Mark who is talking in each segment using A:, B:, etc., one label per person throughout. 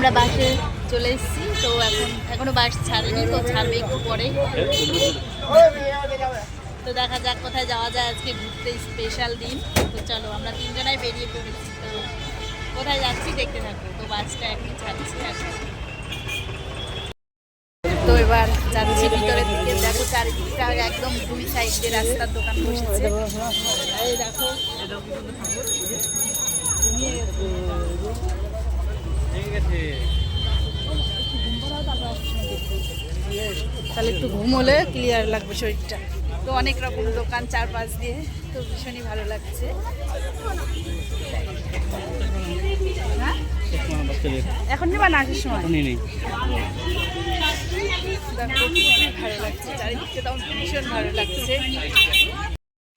A: আমরা বাসে চলে এসেছি, তো এখন এখনও বাস ছাড়েনি, তো ছাড়বে একটু পরে। তো দেখা যাক কোথায় যাওয়া যায় আজকে ঘুরতে স্পেশাল দিন। তো চলো, আমরা তিনজনাই বেরিয়ে পড়েছি। তো কোথায় যাচ্ছি দেখতে থাকব তো বাসটা এখন ছাড়ছি তো এবার যাচ্ছি ভিতরের দিকে। দেখো চারিদিকটা একদম দুই সাইড রাস্তার দোকান বসেছে। দেখো। তাহলে একটু ঘুম হলে ক্লিয়ার লাগবে শরীরটা। তো অনেক রকম দোকান চারপাশ দিয়ে তো ভীষণই ভালো লাগছে। হ্যাঁ? এখন নেবা না আসার সময়? ভালো লাগছে চারিদিকটা তখন ভীষণ ভালো লাগছে।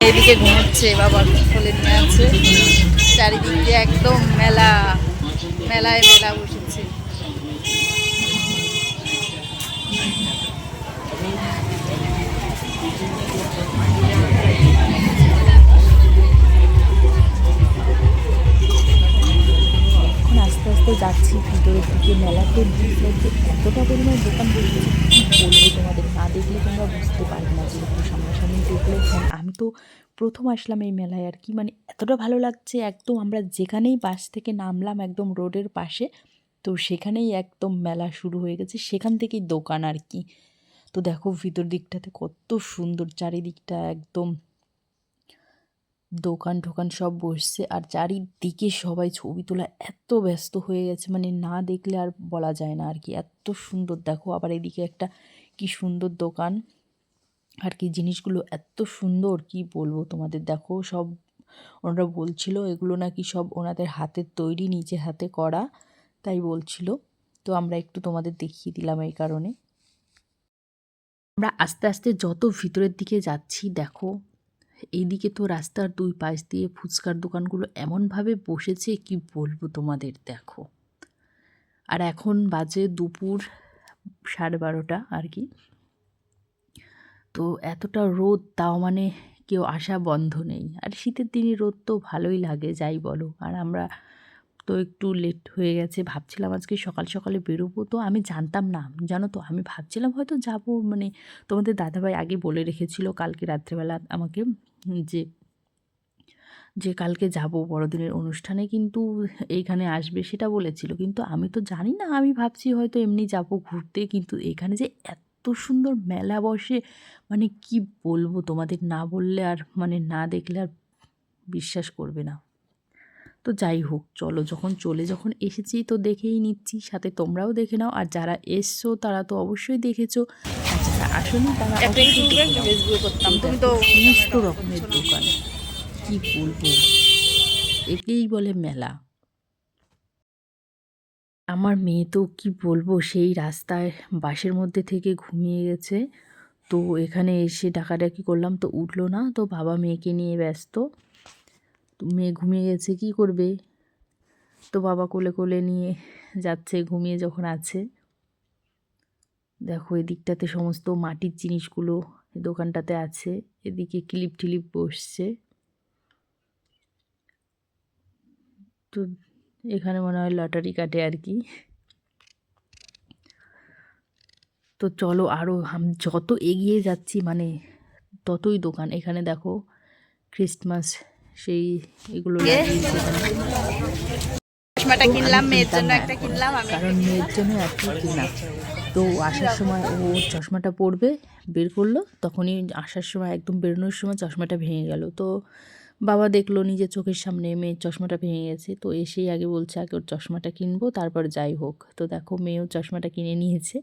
A: এদিকে ঘুমোচ্ছে বাবা কোলে নিয়ে আছে। চারিদিক দিয়ে একদম মেলা। মেলায় মেলা বসেছে।
B: আস্তে আস্তে যাচ্ছি ভিতরের দিকে মেলাতে। এতটা পরিমাণে দোকান বসেছে, কী বলব তোমাদের? না দেখলে তোমরা বুঝতে পারবে না যেহেতু সামনাসামনি দেখলে তো প্রথম আসলাম এই মেলায় আর কি। মানে এতটা ভালো লাগছে একদম আমরা যেখানেই বাস থেকে নামলাম একদম রোডের পাশে, তো সেখানেই একদম মেলা শুরু হয়ে গেছে, সেখান থেকেই দোকান আর কি। তো দেখো ভিতর দিকটাতে কত সুন্দর চারিদিকটা একদম দোকান টোকান সব বসছে আর চারিদিকে সবাই ছবি তোলা এত ব্যস্ত হয়ে গেছে মানে না দেখলে আর বলা যায় না আর কি। এত সুন্দর, দেখো আবার এদিকে একটা কি সুন্দর দোকান। আর কি জিনিসগুলো এত সুন্দর, কি বলব তোমাদের? দেখো সব ওনারা বলছিল এগুলো নাকি সব ওনাদের হাতের তৈরি, নিজে হাতে করা, তাই বলছিল। তো আমরা একটু তোমাদের দেখিয়ে দিলাম এই কারণে। আমরা আস্তে আস্তে যত ভিতরের দিকে যাচ্ছি, দেখো, এইদিকে তো রাস্তার দুই পাশ দিয়ে ফুচকার দোকানগুলো এমনভাবে বসেছে, কি বলব তোমাদের? দেখো। আর এখন বাজে দুপুর সাড়ে বারোটা আর কি। তো এতটা রোদ, তাও মানে কেউ আসা বন্ধ নেই। আর শীতের দিনে রোদ তো ভালোই লাগে, যাই বলো। আর আমরা তো একটু লেট হয়ে গেছে, ভাবছিলাম আজকে সকাল সকালে বেরোবো। তো আমি জানতাম না, জানো তো, আমি ভাবছিলাম হয়তো যাব। মানে তোমাদের দাদাভাই আগে বলে রেখেছিল কালকে রাত্রেবেলা আমাকে যে যে কালকে যাব বড়দিনের অনুষ্ঠানে, কিন্তু এইখানে আসবে সেটা বলেছিল। কিন্তু আমি তো জানি না, আমি ভাবছি হয়তো এমনি যাব ঘুরতে, কিন্তু এখানে যে এত সুন্দর মেলা বসে। মানে কি বলব তোমাদের না বললে আর মানে না দেখলে আর বিশ্বাস করবে না। তো যাই হোক চলো যখন চলে যখন এসেছি তো দেখেই নিচ্ছি সাথে তোমরাও দেখে নাও। আর যারা এসছো তারা তো অবশ্যই দেখেছ। আর যারা আসেনি তারা সমস্ত রকমের দোকান। কি বলব? একেই বলে মেলা। আমার মেয়ে তো কি বলব, সেই রাস্তায় বাসের মধ্যে থেকে ঘুমিয়ে গেছে। তো এখানে এসে ডাকাডাকি করলাম, তো উঠল না। তো বাবা মেয়েকে নিয়ে ব্যস্ত। তো মেয়ে ঘুমিয়ে গেছে, কি করবে? তো বাবা কোলে কোলে নিয়ে যাচ্ছে, ঘুমিয়ে যখন আছে। দেখো, এদিকটাতে সমস্ত মাটির জিনিসগুলো দোকানটাতে আছে। এদিকে ক্লিপ টিলিপ বসছে। তো এখানে মনে হয় লটারি কাটে আর কি। তো চলো আরও যত এগিয়ে যাচ্ছি মানে ততই দোকান। এখানে দেখো ক্রিসমাস সেই এগুলো।
A: চশমাটা কিনলাম মেয়ের জন্য একটা কিনলাম আমি।
B: কারণ মেয়ের জন্য তো আসার সময় ও চশমাটা পরবে বের করল তখনই আসার সময় একদম বেরোনোর সময় চশমাটা ভেঙে গেল। তো বাবা দেখল নিজের চোখের সামনে মেয়ের চশমাটা ভেঙে গেছে, তো এসেই আগে বলছে, আগে ওর চশমাটা কিনবো, তারপর যাই হোক। তো দেখো মেয়েও চশমাটা কিনে নিয়েছে,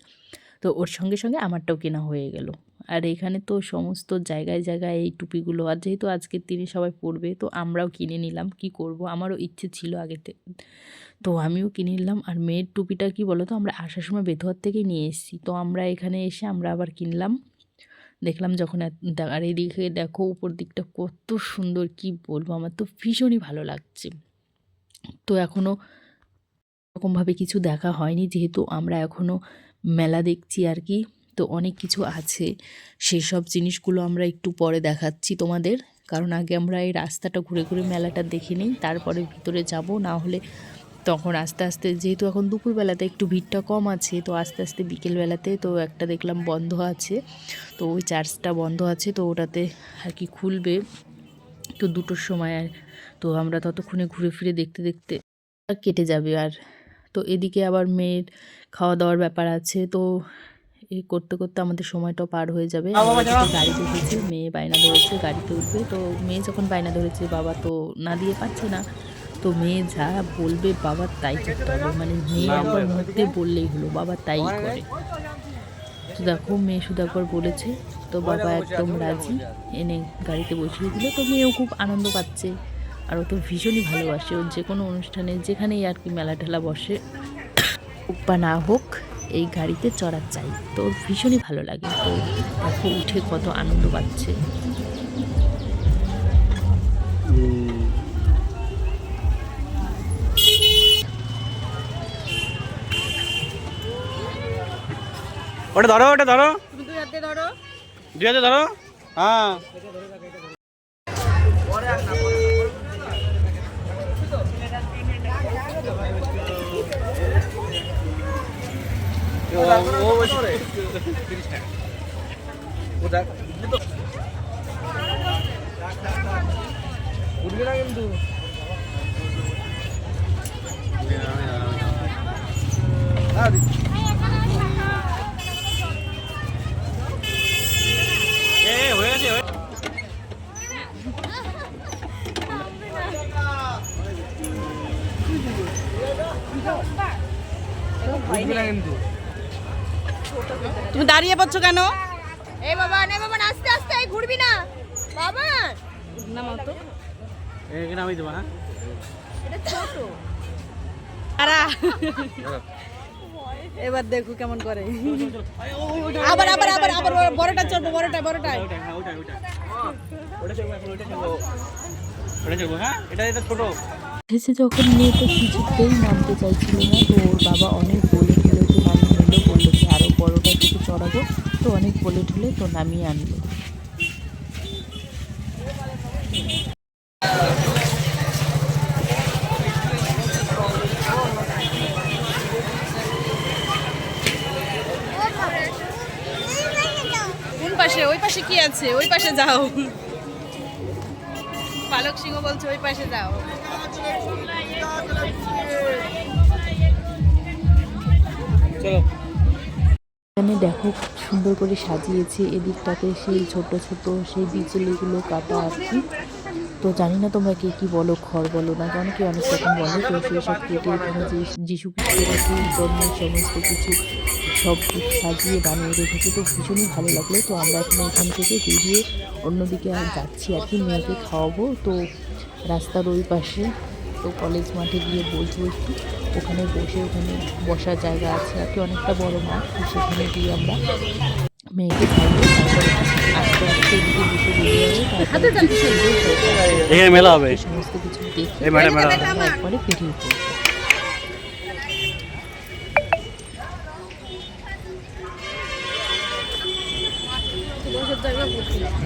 B: তো ওর সঙ্গে সঙ্গে আমারটাও কেনা হয়ে গেল। আর এখানে তো সমস্ত জায়গায় জায়গায় এই টুপিগুলো, আর যেহেতু আজকের দিনে সবাই পরবে, তো আমরাও কিনে নিলাম, কি করব? আমারও ইচ্ছে ছিল আগে থেকে তো আমিও কিনে নিলাম। আর মেয়ের টুপিটা কি বলো তো আমরা আসার সময় বেথুয়ার থেকে নিয়ে এসেছি, তো আমরা এখানে এসে আমরা আবার কিনলাম। দেখলাম যখন আর এদিকে দেখো উপর দিকটা কত সুন্দর, কি বলব? আমার তো ভীষণই ভালো লাগছে। তো এখনও এরকমভাবে কিছু দেখা হয়নি, যেহেতু আমরা এখনও মেলা দেখছি আর কি। তো অনেক কিছু আছে। সেই সব জিনিসগুলো আমরা একটু পরে দেখাচ্ছি তোমাদের। কারণ আগে আমরা এই রাস্তাটা ঘুরে ঘুরে মেলাটা দেখে নিই, তারপরে ভিতরে যাব, না হলে তখন আস্তে আস্তে যেহেতু এখন দুপুরবেলাতে একটু ভিড়টা কম আছে তো আস্তে আস্তে বিকেলবেলাতে তো একটা দেখলাম বন্ধ আছে। তো ওই চার্জটা বন্ধ আছে তো ওটাতে আর কি খুলবে। তো দুটোর সময় আর তো আমরা ততক্ষণে ঘুরে ফিরে দেখতে দেখতে কেটে যাবে আর। তো এদিকে আবার মেয়ের খাওয়া দাওয়ার ব্যাপার আছে তো এই করতে করতে আমাদের সময়টাও পার হয়ে যাবে। গাড়িতে এসেছি মেয়ে বায়না ধরেছে গাড়িতে উঠবে। তো মেয়ে যখন বায়না ধরেছে বাবা তো না দিয়ে পাচ্ছে না। তো মেয়ে যা বলবে বাবা তাই করতে হবে। মানে মেয়ে একবার মুখতে বললেই হলো বাবা তাই করে। তো দেখো মেয়ে শুধু একবার বলেছে তো বাবা একদম রাজি। এনে গাড়িতে বসিয়ে দিল। তো মেয়েও খুব আনন্দ পাচ্ছে আর ও তো ভীষণই ভালোবাসে। ওর যে কোনো অনুষ্ঠানে যেখানেই আর কি মেলা ঠেলা বসে হোক বা না হোক এই গাড়িতে চড়ার চাই। তো ওর ভীষণই ভালো লাগে। তো দেখো উঠে কত আনন্দ পাচ্ছে।
C: ওটা ধরো ওটা ধরো।
A: দুই হাতে ধরো।
C: দুই হাতে ধরো। হ্যাঁ। উঠবে না কিন্তু এ হয়ে গেছে হয়ে- উঠবে না কিন্তু
A: তুমি দাঁড়িয়ে পড়ছো কেন এই বাবা নে বাবা আস্তে আস্তে এই ঘুরবি না বাবা না মতো
C: এখানে আমি দেবো হ্যাঁ
A: আরা এবার দেখো কেমন করে আবার আবার আবার আবার বড়টা চড়বো বড়টা বড়টা
C: ওটা হ্যাঁ ওটা ওটা ওটা চলবো এখন ওটা চলবো ওটা চলবো হ্যাঁ এটা এটা ছোট
B: এসে যখন মেয়ে তো কিছুতেই নামতে চাইছিল না, তো ওর বাবা অনেক বলে ঠেলে তো নামিয়ে নিল বলল যে আরও বড়টা কিছু চড়াবো। তো অনেক বলে ঠেলে তো নামিয়ে আনলো।
A: পাশে? ওই পাশে কি আছে? ওই পাশে যাও। পালক সিংহ বলছে ওই পাশে যাও।
C: চলো।
B: এখানে দেখো খুব সুন্দর করে সাজিয়েছে এদিকটাতে সেই ছোট ছোট সেই বিচুলিগুলো কাটা আর কি তো জানি না তোমরা কে কি বলো খড় বলো না কারণ কি অনেক রকম বলো তো সেই সব কেটে এখানে যে যিশু খ্রিস্টের জন্মের সমস্ত কিছু সব সাজিয়ে বানিয়ে রেখেছে। তো ভীষণই ভালো লাগল। তো আমরা এখন এখান থেকে বেরিয়ে অন্যদিকে আর যাচ্ছি আর কি মেয়েকে খাওয়াবো। তো রাস্তার ওই পাশে তো কলেজ মাঠে গিয়ে বসবো একটু। ওখানে বসে ওখানে বসার জায়গা আছে আর কি অনেকটা বড় মাঠ। তো সেখানে গিয়ে আমরা মেয়েকে খাইয়ে তারপরে আস্তে আস্তে এদিকে বসে বেরিয়ে যাব। তারপরে
C: এখানে মেলা হবে।
B: সমস্ত কিছু দেখে
C: এই ম্যাডাম ম্যাডাম
B: আমরা একবারে বেরিয়ে পড়ব।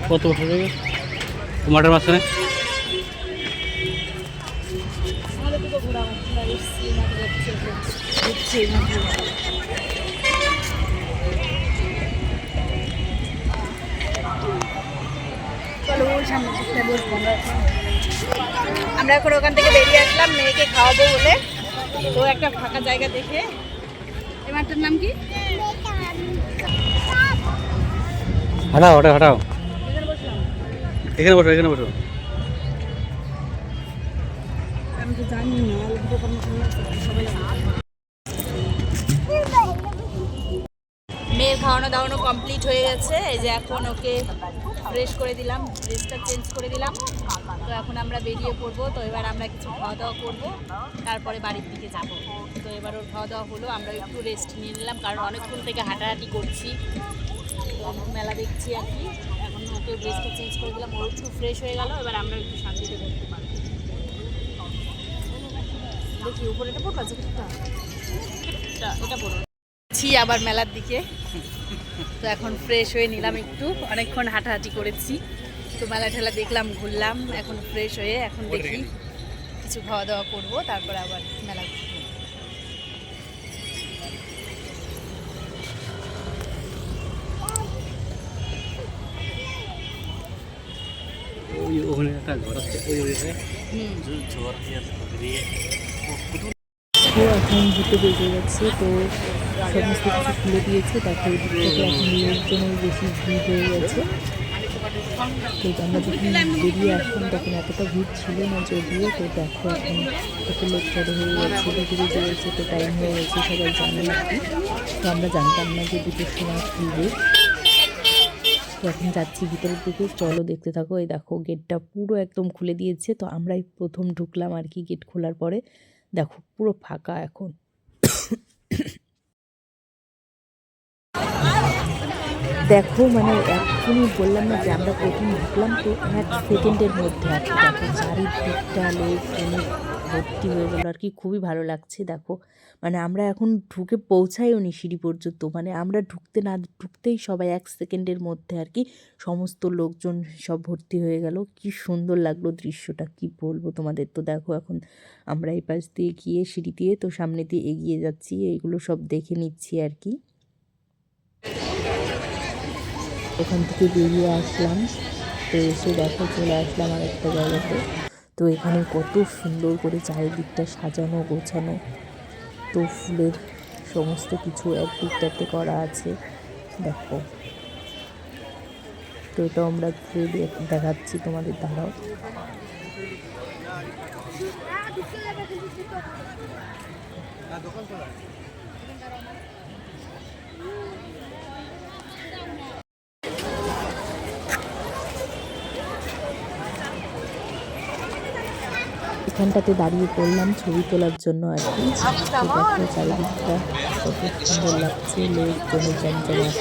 C: কত বছর যাবে মাঠের মাঝখানে?
A: আমরা এখন ওখান থেকে বেরিয়ে আসলাম মেয়েকে খাওয়াবো বলে। তো একটা ফাঁকা জায়গা দেখে। এই মাঠটার নাম কি?
C: হাঁটাও ওটা হাঁটাও। এখানে বসো এখানে বসো।
A: মেয়ের খাওয়ানো দাওয়ানো কমপ্লিট হয়ে গেছে। এই যে এখন ওকে ফ্রেশ করে দিলাম ড্রেসটা চেঞ্জ করে দিলাম। তো এখন আমরা বেরিয়ে পড়ব, তো এবার আমরা কিছু খাওয়া দাওয়া করব। তারপরে বাড়ির দিকে যাব। তো এবার ওর খাওয়া দাওয়া হলো, আমরা একটু রেস্ট নিয়ে নিলাম, কারণ অনেকক্ষণ থেকে হাঁটাহাঁটি করছি। তো মেলা দেখছি আর কি। ওকে ড্রেসটা চেঞ্জ করে দিলাম ওর একটু ফ্রেশ হয়ে গেল এবার আমরা একটু শান্তিতে করতে পারব। দেখি উপরে এটা পড়বা জ্যাকেটটা এটা? পড়ো ছি আবার মেলার দিকে। তো এখন ফ্রেশ হয়ে নিলাম একটু অনেকক্ষণ হাঁটাহাঁটি করেছি। তো মেলা ঠেলা দেখলাম ঘুরলাম এখন ফ্রেশ হয়ে এখন দেখি কিছু খাওয়া দাওয়া করব তারপরে আবার মেলা ঘুরবো।
C: ওখানে একটা ঘর আছে ওই ওই ওই ঝড়
B: এখন দুটো বেজে গেছে তো সমস্ত কিছু খুলে দিয়েছে তারপর থেকে এখন লোকজনের বেশি ভিড় হয়ে গেছে। তো আমরা যখন বেরিয়ে আসলাম তখন এতটা ভিড় ছিল না যদিও তো দেখো এখন কত লোক জড়ো হয়ে গেছে ঢুকে বেজে তো টাইম হয়ে গেছে সবাই জানে তো আমরা জানতাম না যে দুটোর সময় খুলবে এখন যাচ্ছি। ভিতরের দিকে। চলো দেখতে থাকো। এই দেখো, গেটটা পুরো একদম খুলে দিয়েছে। তো আমরাই প্রথম ঢুকলাম আর কি গেট খোলার পরে। দেখো, পুরো ফাঁকা এখন। দেখো মানে এখনই বললাম না যে আমরা প্রথম ঢুকলাম। তো এক সেকেন্ডের মধ্যে আর কি। দেখো, চারিদিকটা লোকজনে ভর্তি হয়ে গেলো আর কি। খুবই ভালো লাগছে, দেখো। মানে আমরা এখন ঢুকে পৌঁছাইও নি সিঁড়ি পর্যন্ত। মানে আমরা ঢুকতে না, ঢুকতেই সবাই এক সেকেন্ডের মধ্যে আর কি সমস্ত লোকজন সব ভর্তি হয়ে গেল। কি সুন্দর লাগল দৃশ্যটা, কি বলব তোমাদের? তো দেখো এখন আমরা এই পাশ দিয়ে গিয়ে সিঁড়ি দিয়ে, তো সামনে দিয়ে এগিয়ে যাচ্ছি এইগুলো সব দেখে নিচ্ছি আর কি। ওখান থেকে বেরিয়ে আসলাম। তো এসে দেখো চলে আসলাম আরেকটা জায়গাতে। তো এখানে কত সুন্দর করে চারিদিকটা সাজানো, গোছানো। তো ফুলের সমস্ত কিছু এক দিকটাতে করা আছে। দেখো। তো এটা আমরা ঘুরে দেখাচ্ছি তোমাদের দ্বারাও এখানটাতে দাঁড়িয়ে পড়লাম ছবি তোলার জন্য আর কি। চারিদিকটা কত সুন্দর লাগছে লোকজনের জমজমাট।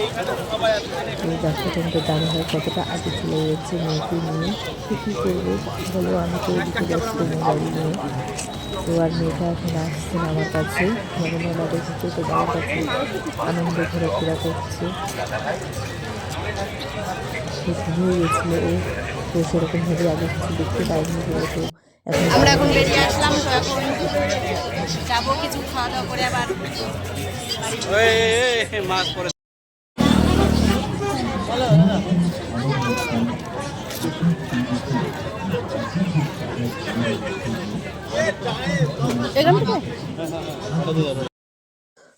B: দেখো তোমাদের দাঁড়িয়ে হয় কতটা আগে চলে গেছে মেয়েকে নিয়ে। তো কী করব বলো আমি তো এদিকে ব্যস্ত মোবাইল নিয়ে। তো আর মেয়েটা এখন আসছে না আমার কাছে। মানে মেলা দেখেছে তো বাবার কাছে আনন্দ ঘোরাফেরা করছে। তো ঘুমিয়ে গেছিল ও। তো সেরকমভাবে আগে কিছু দেখতে পাইনি বলে তো এখন
A: আমরা এখন বেরিয়ে আসলাম তো এখন যাব কিছু খাওয়া দাওয়া করে আবার
C: মাছ পরে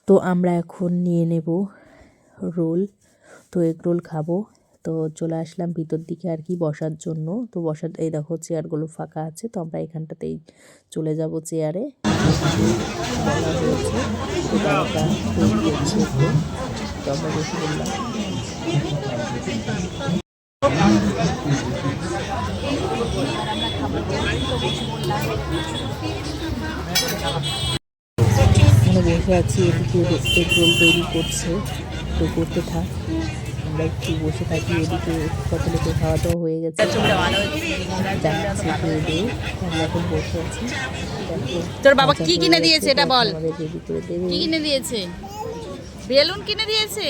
B: তো আমরা এখন নিয়ে নেব রোল। তো এগ রোল খাব। তো চলে আসলাম ভিতর দিকে আর কি বসার জন্য। তো বসার, এই দেখো চেয়ারগুলো ফাঁকা আছে, তো আমরা এখানটাতেই চলে যাব চেয়ারে। বসে বসে আছি, এদিকে পেট্রোল তৈরি করছে। তো করতে থাক। আমরা একটু বসে থাকি এদিকে কত লোকের খাওয়া দাওয়া হয়ে গেছে। যাচ্ছে খেয়ে দিয়ে আমরা এখন বসে আছি।
A: তোর বাবা কি কিনে দিয়েছে এটা বল? কি কিনে দিয়েছে? বেলুন কিনে দিয়েছে?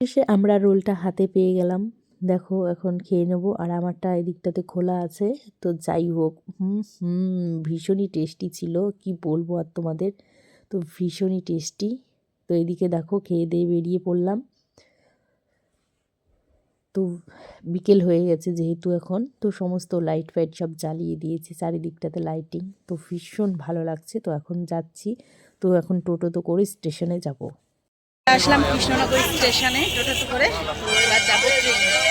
B: শেষে আমরা রোলটা হাতে পেয়ে গেলাম। দেখো এখন খেয়ে নেব। আর আমারটা এদিকটাতে খোলা আছে। তো যাই হোক হুম হুম ভীষণই টেস্টি ছিল। কি বলব আর তোমাদের? তো ভীষণই টেস্টি। তো এদিকে দেখো খেয়ে দিয়ে বেরিয়ে পড়লাম। তো বিকেল হয়ে গেছে যেহেতু এখন, তো সমস্ত লাইট ফাইট সব জ্বালিয়ে দিয়েছে চারিদিকটাতে লাইটিং তো ভীষণ ভালো লাগছে, তো এখন যাচ্ছি। তো এখন টোটো তো করে স্টেশনে যাব।
A: আসলাম কৃষ্ণনগর স্টেশনে করে তো ট্রেনে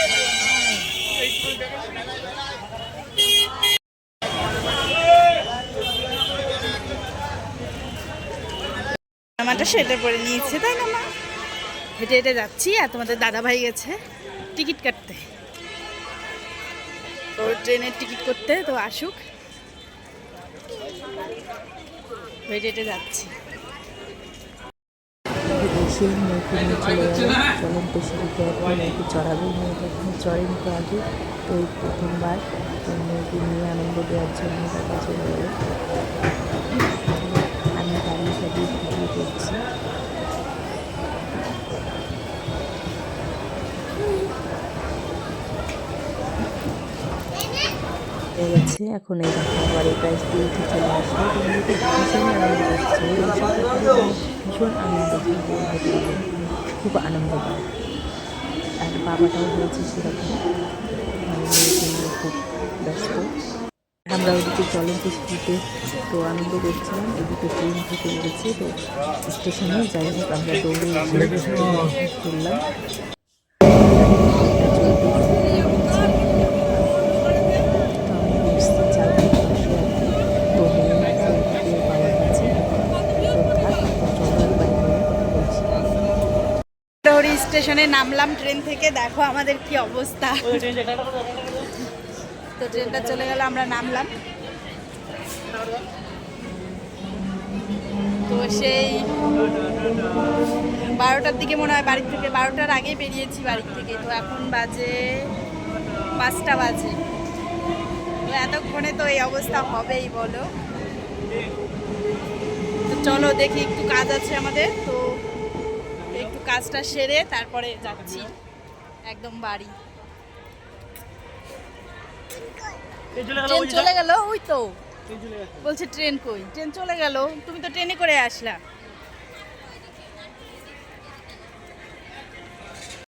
A: আমারটা সেটা পরে নিয়েছে, তাই না মা? হেঁটে হেঁটে যাচ্ছি আর তোমাদের দাদা ভাই গেছে টিকিট কাটতে। তো ট্রেনের টিকিট করতে, তো আসুক। হেঁটে হেঁটে যাচ্ছি।
B: গেল চলন্ত সিঁড়িতে চড়াবে মেয়েটা এখানে চড়েনি তো আগে। তো প্রথমবার নৌকো নিয়ে আনন্দ দেওয়ার জন্য তাকে চলে গেল। হয়ে গেছে এখন এই দেখো আবার এই দিয়ে উঠে চলে আসলো। ভীষণ আনন্দ করছে ভীষণ আনন্দ খুব আনন্দ পায়। আর বাবাটাও হয়েছে সেরকম। খুব ব্যস্ত। আমরা ওদিকে চলন্ত স্কুতে তো আনন্দ করছিলাম এদিকে ট্রেন থেকে উঠেছে তো স্টেশনে যাই হোক আমরা দৌড়ে করলাম
A: স্টেশনে নামলাম ট্রেন থেকে দেখো আমাদের কি অবস্থা
C: ওই ট্রেন যেটা টাটা টাটা
A: তো ট্রেনটা চলে গেল, আমরা নামলাম। তো সেই বারোটার দিকে মনে হয় বাড়ি থেকে, বারোটার আগে বেরিয়েছি বাড়ি থেকে। তো এখন বাজে পাঁচটা বাজে। তো এতক্ষণে তো এই অবস্থা হবেই, বলো। তো চলো দেখি, একটু কাজ আছে আমাদের। তো একটু কাজটা সেরে তারপরে যাচ্ছি। একদম বাড়ি।
C: ট্রেন চলে গেল ওই
A: তো। বলছে ট্রেন কই? ট্রেন চলে গেল তুমি তো ট্রেনে করে আসলা।